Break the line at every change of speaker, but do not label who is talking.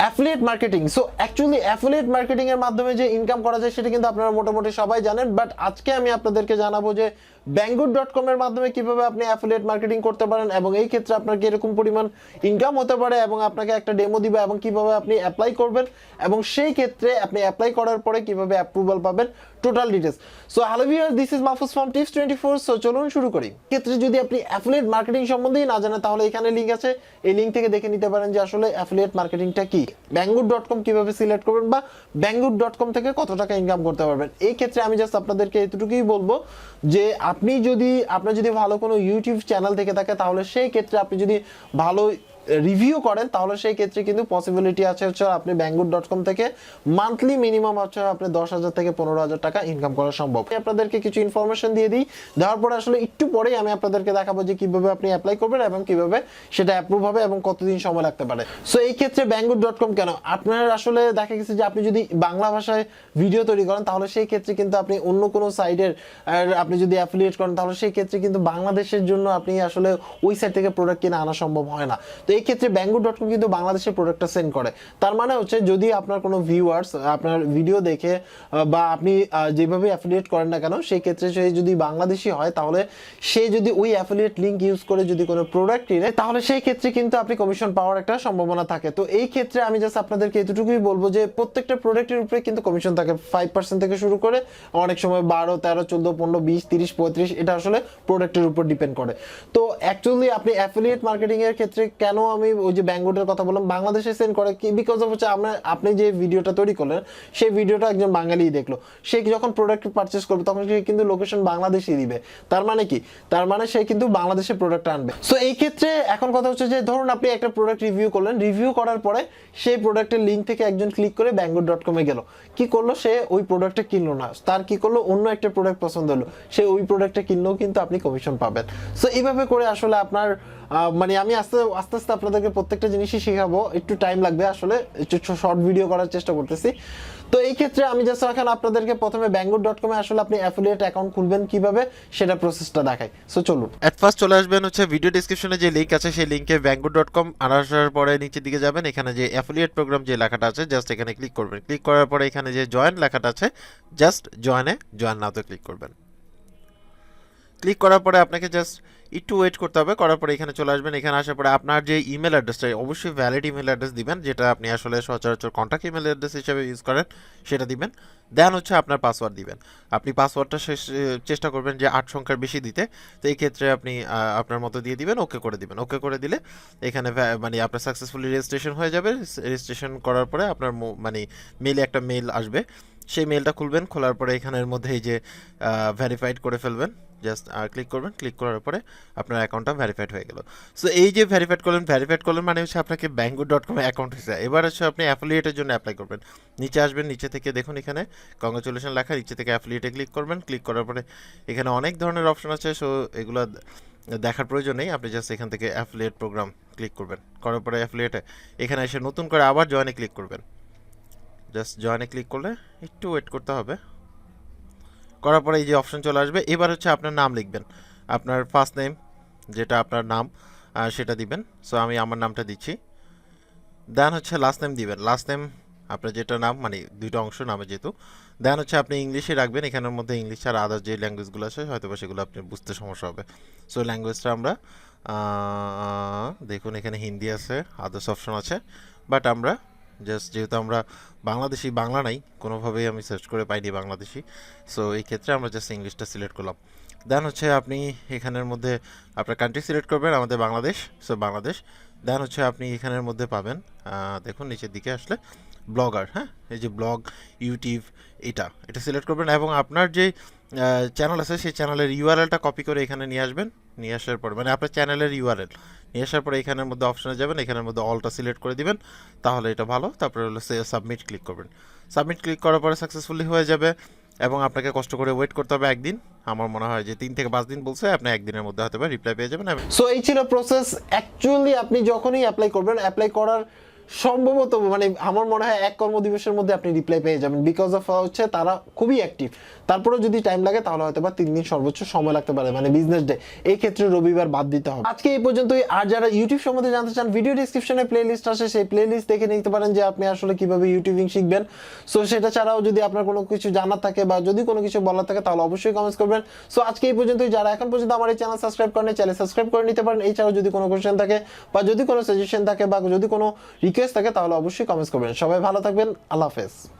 Affiliate marketing so actually affiliate marketing এর মাধ্যমে যে ইনকাম করা যায়, সেটা কিন্তু আপনারা মোটামুটি সবাই জানেন। বাট আজকে আমি আপনাদেরকে জানাব যে ব্যাঙ্গুড ডট কম এর মাধ্যমে কীভাবে আপনি অ্যাফিলিয়েট মার্কেটিং করতে পারেন এবং এই ক্ষেত্রে আপনার কি এরকম পরিমাণ ইনকাম হতে পারে এবং আপনাকে একটা ডেমো দিবে এবং কীভাবে আপনি অ্যাপ্লাই করবেন এবং সেই ক্ষেত্রে আপনি অ্যাপ্লাই করার পরে কীভাবে অ্যাপ্রুভাল পাবেন। Total details so hello viewer this is Mahfuz from tips twenty four so চলুন শুরু করি। ক্ষেত্রে যদি আপনি অ্যাফিলিয়েট মার্কেটিং সম্বন্ধেই না জানেন, তাহলে এখানে লিঙ্ক আছে। এই লিঙ্ক থেকে দেখে নিতে পারেন যে আসলে অ্যাফিলিয়েট মার্কেটিংটা কি। ব্যাঙ্গুড ডট কম কীভাবে সিলেক্ট করবেন বা ব্যাঙ্গুড ডট কম থেকে কত টাকা ইনকাম করতে পারবেন। এই ক্ষেত্রে আমি জাস্ট আপনাদেরকে এতটুকুই বলব যে আপনি যদি, আপনার যদি ভালো কোনো ইউটিউব চ্যানেল থেকে থাকে, তাহলে সেই ক্ষেত্রে আপনি যদি ভালো রিভিউ করেন, তাহলে সেই ক্ষেত্রে কিন্তু পসিবিলিটি আছে হচ্ছে আপনি ব্যাঙ্গুড ডট কম থেকে মান্থলি মিনিমাম হচ্ছে আপনি দশ হাজার থেকে পনেরো হাজার টাকা ইনকাম করা সম্ভব। আপনাদেরকে কিছু ইনফরমেশন দিয়ে দিই, দেওয়ার পরে আসলে একটু পরেই আমি আপনাদেরকে দেখাবো যে কীভাবে আপনি অ্যাপ্লাই করবেন এবং কীভাবে সেটা অ্যাপ্রুভ হবে এবং কতদিন সময় লাগতে পারে। সো এই ক্ষেত্রে ব্যাঙ্গুড ডট কম কেন? আপনার আসলে দেখা গেছে যে আপনি যদি বাংলা ভাষায় ভিডিও তৈরি করেন, তাহলে সেই ক্ষেত্রে কিন্তু আপনি অন্য কোনো সাইডের আপনি যদি অ্যাফিলিয়েট করেন, তাহলে সেই ক্ষেত্রে কিন্তু বাংলাদেশের জন্য আপনি আসলে ওই সাইড থেকে প্রোডাক্ট কিনে আনা সম্ভব হয় না। তো এই ক্ষেত্রে ব্যাঙ্গুড ডট কম কিন্তু বাংলাদেশের প্রোডাক্টটা সেন্ড করে। তার মানে হচ্ছে যদি আপনার কোনো ভিউয়ার্স আপনার ভিডিও দেখে বা আপনি যেভাবে অ্যাফিলিয়েট করেন না কেন সেই ক্ষেত্রে সে যদি বাংলাদেশি হয়, তাহলে সে যদি ওই অ্যাফিলিয়েট লিঙ্ক ইউজ করে যদি কোনো প্রোডাক্ট কিনে, তাহলে সেই ক্ষেত্রে কিন্তু আপনি কমিশন পাওয়ার একটা সম্ভাবনা থাকে। তো এই ক্ষেত্রে আমি জাস্ট আপনাদেরকে এতটুকুই বলব যে, প্রত্যেকটা প্রোডাক্টের উপরে কিন্তু কমিশন থাকে। ফাইভ পার্সেন্ট থেকে শুরু করে অনেক সময় বারো, তেরো, চোদ্দ, পনেরো, বিশ, তিরিশ, পঁয়ত্রিশ, এটা আসলে প্রোডাক্টের উপর ডিপেন্ড করে। তো অ্যাকচুয়ালি আপনি অ্যাফিলিয়েট মার্কেটিংয়ের ক্ষেত্রে কেন আমি ওই যে ব্যাঙ্গুডের কথা বললাম, বাংলাদেশে সেন্ড করে কি বিকজ অফ হচ্ছে আমরা, আপনি যে ভিডিওটা তৈরি করলেন, সেই ভিডিওটা একজন বাঙালি দেখল। সে যখন প্রোডাক্ট পারচেস করবে, তখন সে কিন্তু লোকেশন বাংলাদেশই দিবে। তার মানে কি? তার মানে সে কিন্তু বাংলাদেশে প্রোডাক্ট আনবে। সো এই ক্ষেত্রে এখন কথা হচ্ছে যে, ধরুন আপনি একটা প্রোডাক্ট রিভিউ করলেন রিভিউ করার পরে সেই প্রোডাক্টের লিঙ্ক থেকে একজন ক্লিক করে ব্যাঙ্গুড ডট কমে গেল। কি করল? সে ওই প্রোডাক্টটা কিনলো না। তার কি করল? অন্য একটা প্রোডাক্ট পছন্দ হলো। সে ওই প্রোডাক্টটা কিনলেও কিন্তু আপনি কমিশন পাবেন। সো এইভাবে করে আসলে আপনার মানে আমি আস্তে আস্তে আস্তে আপনাদেরকে প্রত্যেকটা জিনিসই শেখাবো। একটু টাইম লাগবে আসলে, একটু শর্ট ভিডিও করার চেষ্টা করতেছি। তো এই ক্ষেত্রে আমি জাস্ট এখন আপনাদেরকে প্রথমে ব্যাঙ্গুর ডট কমে আসলে আপনি অ্যাফিলিয়েট অ্যাকাউন্ট খুলবেন কীভাবে, সেটা প্রসেসটা দেখাই। সো চলুন।
অ্যাট ফার্স্ট চলে আসবেন হচ্ছে ভিডিও ডিসক্রিপশনে যে লিঙ্ক আছে, সেই লিঙ্কে ব্যাঙ্গুর ডট কম আসার পরে নিচের দিকে যাবেন। এখানে যে অ্যাফিলিয়েট প্রোগ্রাম যে লেখাটা আছে জাস্ট এখানে ক্লিক করবেন। ক্লিক করার পরে এখানে যে জয়েন লেখাটা আছে জাস্ট জয়েনে জয়েন নাওতে ক্লিক করবেন। ক্লিক করার পরে আপনাকে জাস্ট একটু ওয়েট করতে হবে, করার পরে এখানে চলে আসবেন। এখানে আসার পরে আপনার যে ইমেল অ্যাড্রেসটা অবশ্যই ভ্যালিড ইমেল অ্যাড্রেস দিবেন, যেটা আপনি আসলে সচরাচর কন্ট্যাক্ট ইমেল অ্যাড্রেস হিসেবে ইউজ করেন, সেটা দিবেন। দেন হচ্ছে আপনার পাসওয়ার্ড দিবেন। আপনি পাসওয়ার্ডটা শেষ চেষ্টা করবেন যে আট সংখ্যার বেশি দিতে। তো এই ক্ষেত্রে আপনি আপনার মতো দিয়ে দিবেন ওকে করে দিবেন। ওকে করে দিলে এখানে মানে আপনার সাকসেসফুলি রেজিস্ট্রেশন হয়ে যাবে। রেজিস্ট্রেশন করার পরে আপনার মানে মেলে একটা মেল আসবে। সেই মেলটা খুলবেন, খোলার পরে এখানের মধ্যে এই যে ভেরিফাইড করে ফেলবেন। জাস্ট ক্লিক করবেন। ক্লিক করার পরে আপনার অ্যাকাউন্টটা ভেরিফাইড হয়ে গেল। সো এই যে ভেরিফাইড করলেন ভ্যারিফাইড করলেন মানে হচ্ছে আপনাকে ব্যাঙ্গু ডট কমে অ্যাকাউন্ট হয়েছে। এবার হচ্ছে আপনি অ্যাফিলিয়েটের জন্য অ্যাপ্লাই করবেন। নিচে আসবেন, নিচে থেকে দেখুন এখানে কংগ্রাচুলেশন লেখা, নিচে থেকে অ্যাফিলিয়েটে ক্লিক করবেন। ক্লিক করার পরে এখানে অনেক ধরনের অপশন আছে সো এগুলো দেখার প্রয়োজন নেই। আপনি জাস্ট এখান থেকে অ্যাফিলিয়েট প্রোগ্রাম ক্লিক করবেন। করার পরে অ্যাফিলিয়েটে এখানে এসে নতুন করে আবার জয়েনে ক্লিক করবেন। জাস্ট জয়েনে ক্লিক করলে একটু ওয়েট করতে হবে। করার পরে এই যে অপশন চলে আসবে। এবার হচ্ছে আপনার নাম লিখবেন। আপনার ফার্স্ট নেম যেটা আপনার নাম সেটা দিবেন। সো আমি আমার নামটা দিচ্ছি। দেন হচ্ছে লাস্ট নেম দিবেন। লাস্ট নেম আপনার যেটা নাম মানে দুইটা অংশ, নামে যেহেতু। দেন হচ্ছে আপনি ইংলিশে রাখবেন। এখানের মধ্যে ইংলিশ আর আদার যে ল্যাঙ্গুয়েজগুলো আছে হয়তো বা সেগুলো আপনি বুঝতে সমস্যা হবে। সো ল্যাঙ্গুয়েজটা আমরা দেখুন এখানে হিন্দি আছে আদার্স অপশন আছে। বাট আমরা জাস্ট যেহেতু আমরা বাংলাদেশি, বাংলা নাই, কোনোভাবেই আমি সার্চ করে পাইনি বাংলাদেশি। সো এই ক্ষেত্রে আমরা জাস্ট ইংলিশটা সিলেক্ট করলাম। দেন হচ্ছে আপনি এখানের মধ্যে, আপনার কান্ট্রি সিলেক্ট করবেন, আমাদের বাংলাদেশ। সো বাংলাদেশ। দেন হচ্ছে আপনি এখানের মধ্যে পাবেন দেখুন, নিচের দিকে আসলে ব্লগার হ্যাঁ? এই যে ব্লগ, ইউটিউব, এটা এটা সিলেক্ট করবেন এবং আপনার যে চ্যানেল আছে, সেই চ্যানেলের ইউআরএলটা কপি করে এখানে নিয়ে আসবেন, নিয়ে আসার পর মানে আপনার চ্যানেলের ইউআরএল নিয়ে আসার পরে এখানের মধ্যে অপশানে যাবেন, এখানের মধ্যে অলটা সিলেক্ট করে দিবেন, তাহলে এটা ভালো, তারপরে হলো সাবমিট ক্লিক করবেন। সাবমিট ক্লিক করার পরে সাকসেসফুলি হয়ে যাবে এবং আপনাকে কষ্ট করে ওয়েট করতে হবে একদিন। আমার মনে হয় যে তিন থেকে পাঁচ দিন বলছে, আপনি একদিনের মধ্যে হয়তো রিপ্লাই পেয়ে যাবেন।
সো এই ছিল প্রসেস অ্যাকচুয়ালি আপনি যখনই অ্যাপ্লাই করবেন অ্যাপ্লাই করার সম্ভবত মানে আমার মনে হয় এক কর্মদিবসের মধ্যে আপনি রিপ্লাই পেয়ে যাবেন। বিকজ অফ হচ্ছে তারা খুবই অ্যাক্টিভ তারপরে যদি টাইম লাগে, তাহলে হয়তো বা তিন দিন সর্বোচ্চ সময় লাগতে পারে মানে বিজনেস ডে এই ক্ষেত্রে রবিবার বাদ দিতে হবে। আজকে এই পর্যন্তই। আর যারা ইউটিউব সম্বন্ধে জানতে চান ভিডিও ডিসক্রিপশনে প্লে লিস্ট আছে সেই প্লে লিস্ট দেখে নিতে পারেন যে আপনি আসলে কীভাবে ইউটিউবিং শিখবেন। সো সেটা ছাড়াও যদি আপনার কোনো কিছু জানার থাকে বা যদি কোনো কিছু বলার থাকে, তাহলে অবশ্যই কমেন্টস করবেন। সো আজকে এই পর্যন্তই। যারা এখন পর্যন্ত আমার এই চ্যানেল সাবস্ক্রাইব করেন চ্যানেল সাবস্ক্রাইব করে নিতে পারেন। এছাড়াও যদি কোনো কোয়েশ্চেন থাকে বা যদি কোনো সাজেশন থাকে বা যদি কোনো রিকোয়েস্ট থাকে তাহলে অবশ্যই কমেন্টস করবেন। সবাই ভালো থাকবেন। আল্লাহ হাফেজ।